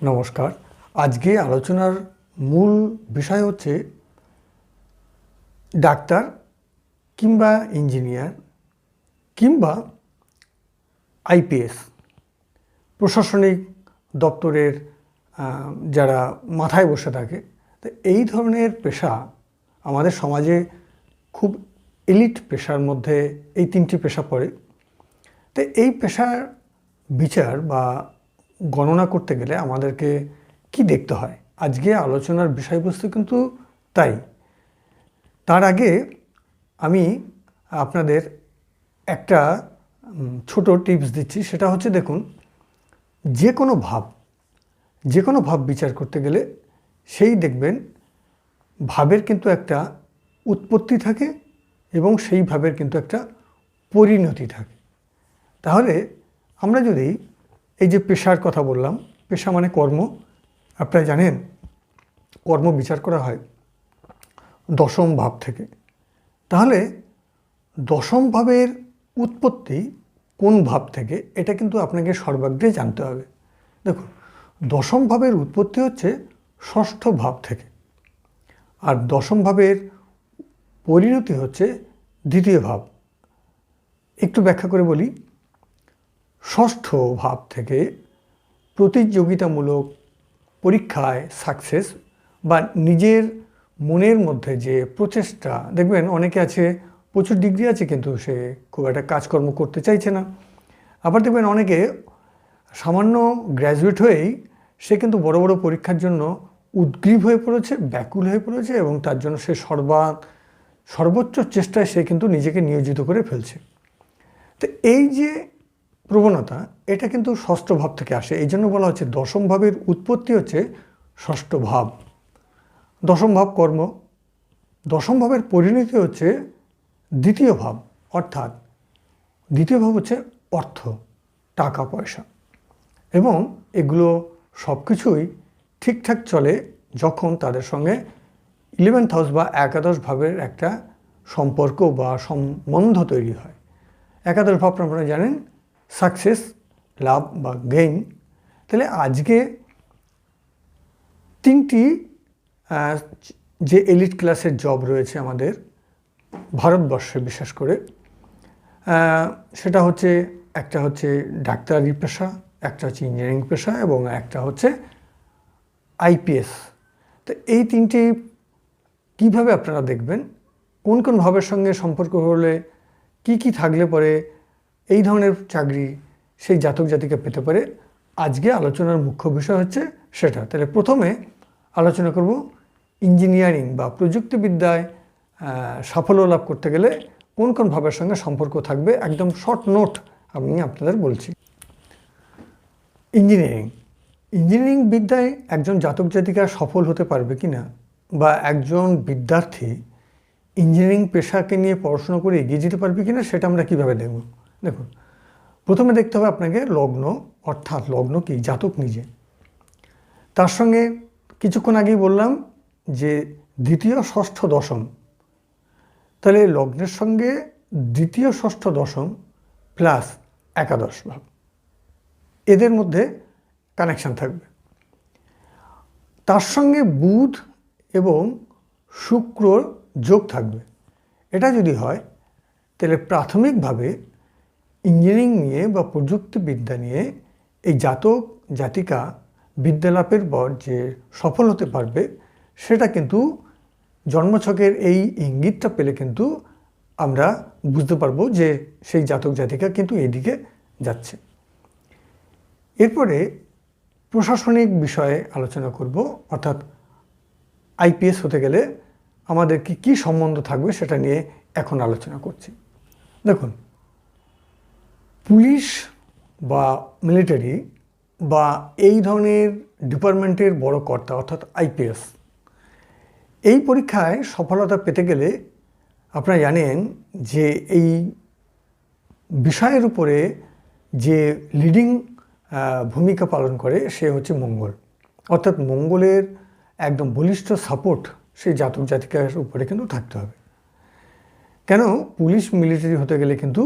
নমস্কার। আজকে আলোচনার মূল বিষয় হচ্ছে ডাক্তার কিংবা ইঞ্জিনিয়ার কিংবা আইপিএস, প্রশাসনিক দপ্তরের যারা মাথায় বসে থাকে। তো এই ধরনের পেশা আমাদের সমাজে খুব এলিট পেশার মধ্যে এই তিনটি পেশা পড়ে। তো এই পেশার বিচার বা গণনা করতে গেলে আমাদেরকে কি দেখতে হয়? আজকে আলোচনার বিষয়বস্তু কিন্তু তাই। তার আগে আমি আপনাদের একটা ছোট টিপস দিচ্ছি। সেটা হচ্ছে দেখুন যে কোনো ভাব যে কোনো ভাব বিচার করতে গেলে সেই দেখবেন ভাবের কিন্তু একটা উৎপত্তি থাকে এবং সেই ভাবের কিন্তু একটা পরিণতি থাকে। তাহলে আমরা যদি এই যে পেশার কথা বললাম, পেশা মানে কর্ম। আপনারা জানেন, কর্ম বিচার করা হয় দশম ভাব থেকে। তাহলে দশম ভাবের উৎপত্তি কোন ভাব থেকে, এটা কিন্তু আপনাকে সর্বাগ্রে জানতে হবে। দেখুন, দশম ভাবের উৎপত্তি হচ্ছে ষষ্ঠ ভাব থেকে, আর দশম ভাবের পরিণতি হচ্ছে দ্বিতীয় ভাব। একটু ব্যাখ্যা করে বলি ষষ্ঠ ভাব থেকে প্রতিযোগিতামূলক পরীক্ষায় সাকসেস বা নিজের মনের মধ্যে যে প্রচেষ্টা, দেখবেন অনেকে আছে, প্রচুর ডিগ্রি আছে কিন্তু সে খুব একটা কাজকর্ম করতে চাইছে না। আবার দেখবেন অনেকে সামান্য গ্র্যাজুয়েট হয়েই সে কিন্তু বড় বড় পরীক্ষার জন্য উদ্গ্রীব হয়ে পড়েছে, ব্যাকুল হয়ে পড়েছে এবং তার জন্য সে সর্বা, সর্বোচ্চ চেষ্টায় সে কিন্তু নিজেকে নিয়োজিত করে ফেলছে। তো এই যে প্রবণতা, এটা কিন্তু ষষ্ঠ ভাব থেকে আসে। এই জন্য বলা হচ্ছে দশম ভাবের উৎপত্তি হচ্ছে ষষ্ঠ ভাব। দশম ভাব কর্ম, দশম ভাবের পরিণতি হচ্ছে দ্বিতীয় ভাব, অর্থাৎ দ্বিতীয় ভাব হচ্ছে অর্থ, টাকা, পয়সা। এবং এগুলো সব কিছুই ঠিকঠাক চলে যখন তাদের সঙ্গে ইলেভেন্থ হাউস বা একাদশ ভাবের একটা সম্পর্ক বা সম্বন্ধ তৈরি হয়। একাদশ ভাব আপনারা জানেন সাকসেস লাভ বা গেইন তাহলে আজকে তিনটি যে এলিট ক্লাসের জব রয়েছে আমাদের ভারতবর্ষে বিশেষ করে সেটা হচ্ছে, একটা হচ্ছে ডাক্তারি পেশা, একটা হচ্ছে ইঞ্জিনিয়ারিং পেশা এবং একটা হচ্ছে আইপিএস তো এই তিনটি কীভাবে আপনারা দেখবেন? কোন কোন ভাবের সঙ্গে সম্পর্ক হলে কি কি থাকলে পরে এই ধরনের চাকরি সেই জাতক জাতিকা পেতে পারে। আজকে আলোচনার মুখ্য বিষয় হচ্ছে সেটা। তাহলে প্রথমে আলোচনা করব ইঞ্জিনিয়ারিং বা প্রযুক্তিবিদ্যায় সাফল্য লাভ করতে গেলে কোন কোন ভাবের সঙ্গে সম্পর্ক থাকবে? একদম শর্ট নোট আমি আপনাদের বলছি। ইঞ্জিনিয়ারিং। ইঞ্জিনিয়ারিং বিদ্যায় একজন জাতক জাতিকা সফল হতে পারবে কি না? বা একজন বিদ্যার্থী ইঞ্জিনিয়ারিং পেশাকে নিয়ে পড়াশোনা করে এগিয়ে যেতে পারবে কি না? সেটা আমরা কীভাবে দেখব? দেখুন, প্রথমে দেখতে হবে আপনাকে লগ্ন, অর্থাৎ লগ্ন কি? জাতক নিজে। তার সঙ্গে কিছুক্ষণ আগেই বললাম যে দ্বিতীয় ষষ্ঠ দশম। তাহলে লগ্নের সঙ্গে দ্বিতীয় ষষ্ঠ দশম প্লাস একাদশ ভাব এদের মধ্যে কানেকশান থাকবে। তার সঙ্গে বুধ এবং শুক্র যোগ থাকবে। এটা যদি হয়, তাহলে প্রাথমিকভাবে ইঞ্জিনিয়ারিং নিয়ে বা প্রযুক্তিবিদ্যা নিয়ে এই জাতক, জাতিকা বিদ্যালাপের পর যে সফল হতে পারবে, সেটা কিন্তু জন্মছকের এই ইঙ্গিতটা পেলে কিন্তু আমরা বুঝতে পারব যে সেই জাতক, জাতিকা কিন্তু এদিকে যাচ্ছে। এরপরে প্রশাসনিক বিষয়ে আলোচনা করব, অর্থাৎ আইপিএস হতে গেলে আমাদের কি, কী সম্বন্ধ থাকবে সেটা নিয়ে এখন আলোচনা করছি। দেখুন পুলিশ বা মিলিটারি বা এই ধরনের ডিপার্টমেন্টের বড় কর্তা, অর্থাৎ আইপিএস, এই পরীক্ষায় সফলতা পেতে গেলে আপনারা জানেন যে এই বিষয়ের উপরে যে লিডিং ভূমিকা পালন করে সে হচ্ছে মঙ্গল। অর্থাৎ মঙ্গলের একদম বলিষ্ঠ সাপোর্ট সেই জাতক জাতিকার উপরে কিন্তু থাকতে হবে। কেন? পুলিশ, মিলিটারি হতে গেলে কিন্তু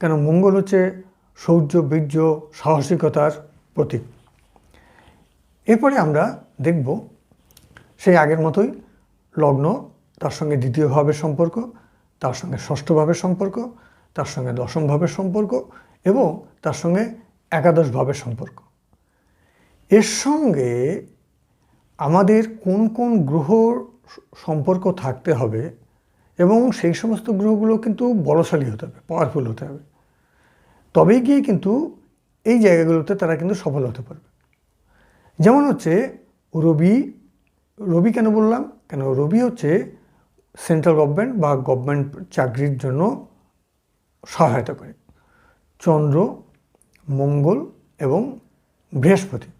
কেন মঙ্গল হচ্ছে শৌর্য বীর্য, সাহসিকতার প্রতীক। এরপরে আমরা দেখব সেই আগের মতোই লগ্ন, তার সঙ্গে দ্বিতীয় ভাবের সম্পর্ক, তার সঙ্গে ষষ্ঠ ভাবের সম্পর্ক, তার সঙ্গে দশম ভাবের সম্পর্ক এবং তার সঙ্গে একাদশ ভাবের সম্পর্ক। এর সঙ্গে আমাদের কোন কোন গ্রহ সম্পর্ক থাকতে হবে এবং সেই সমস্ত গ্রহগুলো কিন্তু বলশালী হতে হবে পাওয়ারফুল হতে হবে। তবেই গিয়ে কিন্তু এই জায়গাগুলোতে তারা কিন্তু সফল হতে পারবে। যেমন হচ্ছে রবি রবি কেন বললাম? কেন রবি হচ্ছে সেন্ট্রাল গভর্নমেন্ট বা গভর্নমেন্ট চাকরির জন্য সহায়তা করে। চন্দ্র, মঙ্গল এবং বৃহস্পতি।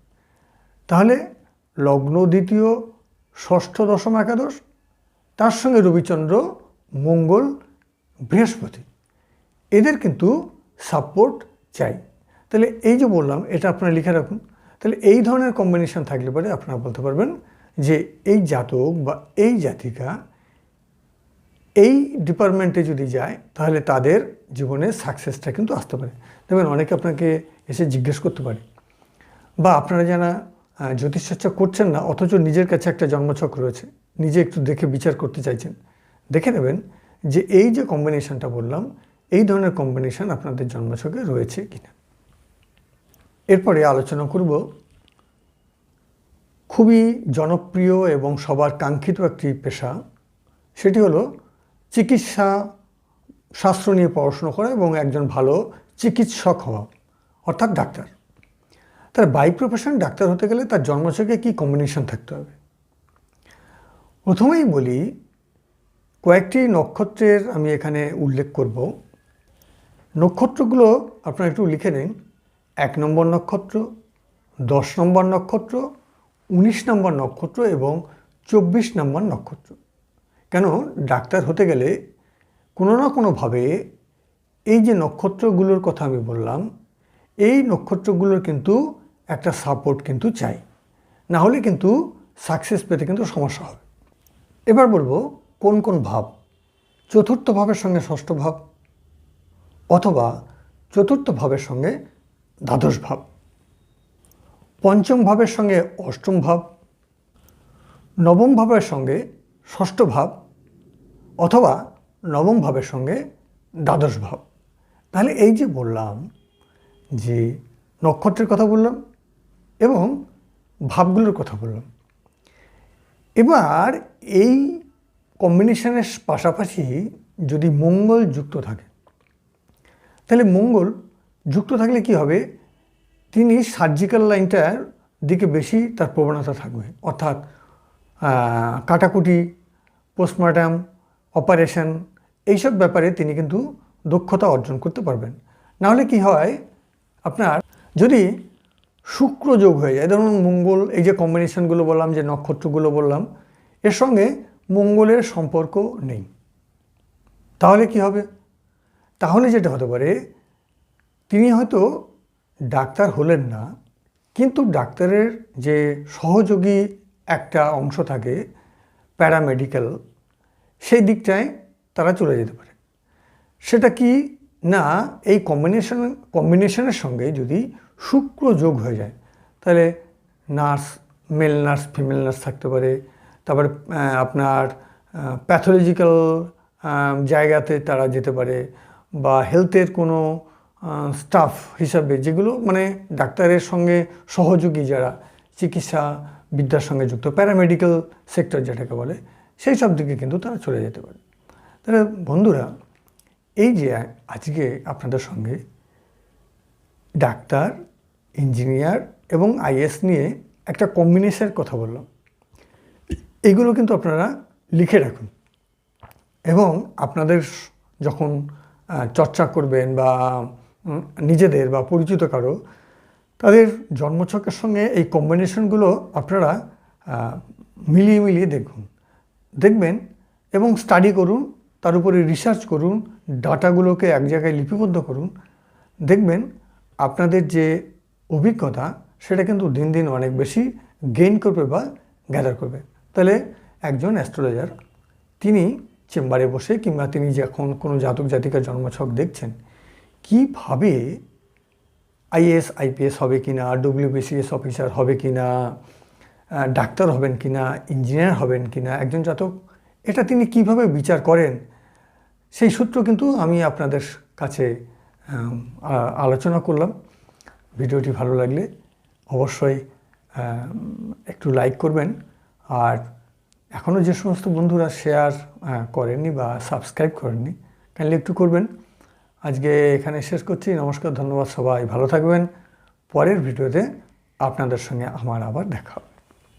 তাহলে লগ্ন দ্বিতীয়, ষষ্ঠ, দশম, একাদশ, তার সঙ্গে রবিচন্দ্র, মঙ্গল, বৃহস্পতি। এদের কিন্তু সাপোর্ট চাই। তাহলে এই যে বললাম, এটা আপনারা লিখে রাখুন। তাহলে এই ধরনের কম্বিনেশন থাকলে পরে আপনারা বলতে পারবেন যে এই জাতক বা এই জাতিকা এই ডিপার্টমেন্টে যদি যায়, তাহলে তাদের জীবনে সাকসেসটা কিন্তু আসতে পারে। দেখবেন অনেকে আপনাকে এসে জিজ্ঞেস করতে পারে। বা আপনারা যারা জ্যোতিষচর্চা করছেন না, অথচ নিজের কাছে একটা জন্মছক রয়েছে, নিজে একটু দেখে বিচার করতে চাইছেন, দেখে নেবেন যে এই যে কম্বিনেশনটা বললাম এই ধরনের কম্বিনেশন আপনাদের জন্মছকে রয়েছে কিনা? এরপরে আলোচনা করব খুবই জনপ্রিয় এবং সবার কাঙ্ক্ষিত একটি পেশা, সেটি হলো চিকিৎসা শাস্ত্র নিয়ে পড়াশোনা করা এবং একজন ভালো চিকিৎসক হওয়া, অর্থাৎ ডাক্তার। তার বাই প্রফেশন ডাক্তার হতে গেলে তার জন্মছকে কী কম্বিনেশন থাকতে হবে? প্রথমেই বলি, কয়েকটি নক্ষত্রের আমি এখানে উল্লেখ করব। নক্ষত্রগুলো আপনারা একটু লিখে নিন। এক নম্বর নক্ষত্র, দশ নম্বর নক্ষত্র, উনিশ নম্বর নক্ষত্র এবং চব্বিশ নম্বর নক্ষত্র। কেন? ডাক্তার হতে গেলে কোনো না কোনোভাবে এই যে নক্ষত্রগুলোর কথা আমি বললাম, এই নক্ষত্রগুলোর কিন্তু একটা সাপোর্ট কিন্তু চাই। না হলে কিন্তু সাকসেস পেতে কিন্তু সমস্যা হবে। এবার বলব কোন কোন ভাব? চতুর্থ ভাবের সঙ্গে ষষ্ঠ ভাব। অথবা চতুর্থ ভাবের সঙ্গে দ্বাদশ ভাব। পঞ্চম ভাবের সঙ্গে অষ্টম ভাব নবম ভাবের সঙ্গে ষষ্ঠ ভাব অথবা নবম ভাবের সঙ্গে দ্বাদশ ভাব। তাহলে এই যে বললাম যে নক্ষত্রের কথা বললাম এবং ভাবগুলোর কথা বললাম, এবার এই কম্বিনেশনের পাশাপাশি যদি মঙ্গল যুক্ত থাকে তাহলে মঙ্গল যুক্ত থাকলে কি হবে? তিনি সার্জিক্যাল লাইনটার দিকে বেশি তার প্রবণতা থাকবে। অর্থাৎ কাটাকুটি পোস্টমর্টাম অপারেশন এইসব ব্যাপারে তিনি কিন্তু দক্ষতা অর্জন করতে পারবেন। নাহলে কি হয়? আপনার যদি শুক্র যোগ হয়ে যায়, ধরুন মঙ্গল, এই যে কম্বিনেশনগুলো বললাম, যে নক্ষত্রগুলো বললাম, এর সঙ্গে মঙ্গলের সম্পর্ক নেই। তাহলে কি হবে? তাহলে যেটা হতে পারে, তিনি হয়তো ডাক্তার হলেন না, কিন্তু ডাক্তারের যে সহযোগী একটা অংশ থাকে, প্যারামেডিক্যাল, সেই দিকটায় তারা চলে যেতে পারে। সেটা কি? না, এই কম্বিনেশন, কম্বিনেশনের সঙ্গে যদি শুক্র যোগ হয়ে যায়, তাহলে nurse, male nurse, female nurse থাকতে পারে, তারপরে আপনার প্যাথোলজিক্যাল জায়গাতে তারা যেতে পারে বা হেলথের কোনো স্টাফ হিসাবে যেগুলো মানে ডাক্তারের সঙ্গে সহযোগী যারা চিকিৎসা বিদ্যার সঙ্গে যুক্ত প্যারামেডিক্যাল সেক্টর যেটাকে বলে, সেই সব দিকে কিন্তু তারা চলে যেতে পারে। তাহলে বন্ধুরা, এই যে আজকে আপনাদের সঙ্গে ডাক্তার ইঞ্জিনিয়ার এবং আইএস নিয়ে একটা কম্বিনেশনের কথা বললাম, এগুলো কিন্তু আপনারা লিখে রাখুন এবং আপনাদের যখন চর্চা করবেন বা নিজেদের বা পরিচিত কারও, তাদের জন্মছকের সঙ্গে এই কম্বিনেশনগুলো আপনারা মিলিয়ে মিলিয়ে দেখুন। দেখবেন এবং স্টাডি করুন, তার উপরে রিসার্চ করুন, ডাটাগুলোকে এক জায়গায় লিপিবদ্ধ করুন। দেখবেন আপনাদের যে অভিজ্ঞতা, সেটা কিন্তু দিন দিন অনেক বেশি গেইন করবে বা গ্যাদার করবে। তাহলে একজন অ্যাস্ট্রোলজার তিনি চেম্বারে বসে কিংবা তিনি যখন কোনো জাতক জাতিকার জন্মছক দেখছেন, কীভাবে আইএস আইপিএস হবে কি না ডব্লিউবিসিএস অফিসার হবে কি না ডাক্তার হবেন কি না ইঞ্জিনিয়ার হবেন কিনা, একজন জাতক, এটা তিনি কীভাবে বিচার করেন, সেই সূত্র কিন্তু আমি আপনাদের কাছে আলোচনা করলাম। ভিডিওটি ভালো লাগলে অবশ্যই একটু লাইক করবেন। আর এখনও যে সমস্ত বন্ধুরা শেয়ার করেননি বা সাবস্ক্রাইব করেননি কাইন্ডলি একটু করবেন। আজকে এখানে শেষ করছি। নমস্কার, ধন্যবাদ সবাই। ভালো থাকবেন। পরের ভিডিওতে আপনাদের সঙ্গে আমার আবার দেখা হবে।